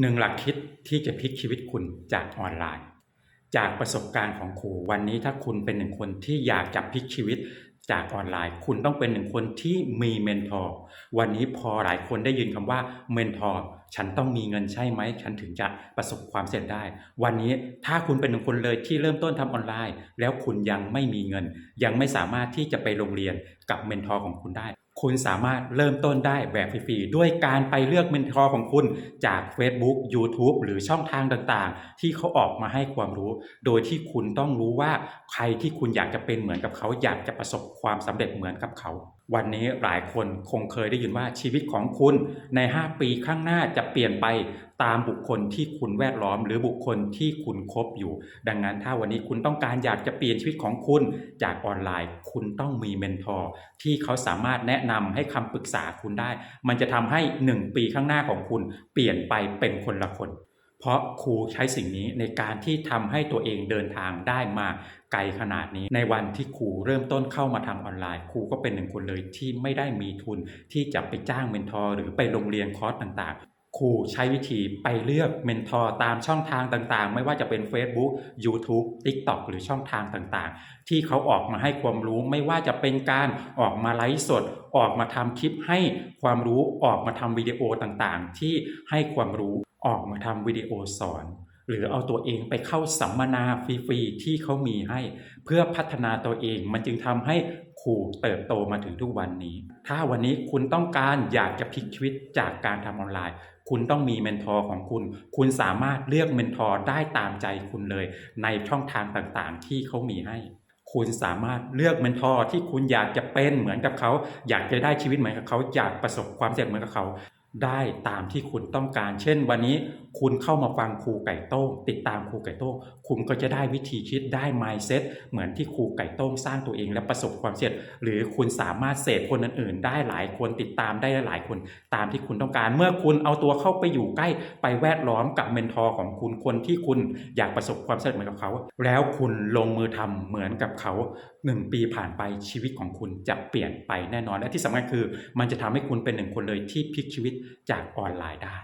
หนึ่งหลักคิดที่จะพลิกชีวิตคุณจากออนไลน์ จากประสบการณ์ของครูวันนี้ถ้าคุณเป็นหนึ่งคนที่อยากจะพลิกชีวิตจากออนไลน์ คุณต้องเป็นหนึ่งคนที่มีเมนทอร์วันนี้พอหลายคนได้ยินคำว่าเมนทอร์ฉันต้องมีเงินใช่ไหม ฉันถึงจะประสบความสำเร็จได้ วันนี้ถ้าคุณเป็นหนึ่งคนเลยที่เริ่มต้นทำออนไลน์ แล้วคุณยังไม่มีเงิน ยังไม่สามารถที่จะไปโรงเรียนกับเมนทอร์ของคุณได้ คุณสามารถเริ่มต้นได้แบบฟรีๆ ด้วยการไปเลือกเมนทอร์ของคุณจาก Facebook YouTube หรือช่องทางต่างๆ ที่เขาออกมาให้ความรู้ โดยที่คุณต้องรู้ว่าใครที่คุณอยากจะเป็นเหมือนกับเขา อยากจะประสบความสำเร็จเหมือนกับเขาวันนี้หลายคนคงเคยได้ยินว่าชีวิตของคุณใน 5 ปีข้างหน้าจะเปลี่ยนไปตามบุคคลที่คุณแวดล้อม หรือบุคคลที่คุณคบอยู่ ดังนั้นถ้าวันนี้คุณต้องการอยากจะเปลี่ยนชีวิตของคุณจากออนไลน์ คุณต้องมีเมนทอร์ที่เขาสามารถแนะนำให้คำปรึกษาคุณได้ มันจะทำให้ 1 ปีข้างหน้าของคุณเปลี่ยนไปเป็นคนละคน เพราะครูใช้สิ่งนี้ในการที่ทำให้ตัวเองเดินทางได้มาไกลขนาดนี้ ในวันที่ครูเริ่มต้นเข้ามาทำออนไลน์ ครูก็เป็นหนึ่งคนเลยที่ไม่ได้มีทุนที่จะไปจ้างเมนทอร์หรือไปโรงเรียนคอร์สต่างๆครูใช้วิธีไปเลือกเมนทอร์ตามช่องทางต่างๆ ไม่ว่าจะเป็น Facebook YouTube TikTok หรือช่องทางต่างๆ ที่เขาออกมาให้ความรู้ไม่ว่าจะเป็นการออกมาไลฟ์สด ออกมาทำคลิปให้ความรู้ออกมาทำวิดีโอต่างๆ ที่ให้ความรู้ ออกมาทำวิดีโอสอน หรือเอาตัวเองไปเข้าสัมมนาฟรีๆที่เขามีให้ เพื่อพัฒนาตัวเองมันจึงทำให้ครูเติบโตมาถึงทุกวันนี้ ถ้าวันนี้คุณต้องการอยากจะพลิกชีวิตจากการทำออนไลน์ คุณต้องมีเมนทอร์ของคุณ คุณสามารถเลือกเมนทอร์ได้ตามใจคุณเลย ในช่องทางต่างๆ ที่เขามีให้คุณสามารถเลือกเมนทอร์ที่คุณอยากจะเป็นเหมือนกับเขา อยากจะได้ชีวิตเหมือนกับเขา อยากประสบความสำเร็จเหมือนกับเขา ได้ตามที่คุณต้องการ เช่น วันนี้คุณเข้ามาฟังครูไก่โต้งติดตามครูไก่โต้งคุณก็จะได้วิธีคิดได้ mindset เหมือนที่ครูไก่โต้งสร้างตัวเองและประสบความสำเร็จ หรือคุณสามารถเสพคนอื่นๆ ได้หลายคนติดตามได้หลายคนตามที่คุณต้องการ เมื่อคุณเอาตัวเข้าไปอยู่ใกล้ไปแวดล้อมกับเมนทอร์ของคุณคนที่คุณอยากประสบความสำเร็จเหมือนกับเขา แล้วคุณลงมือทำเหมือนกับเขาหนึ่งปีผ่านไปชีวิตของคุณจะเปลี่ยนไปแน่นอนและที่สำคัญคือ มันจะทำให้คุณเป็นหนึ่งคนเลยที่พลิกชีวิตจากออนไลน์ได้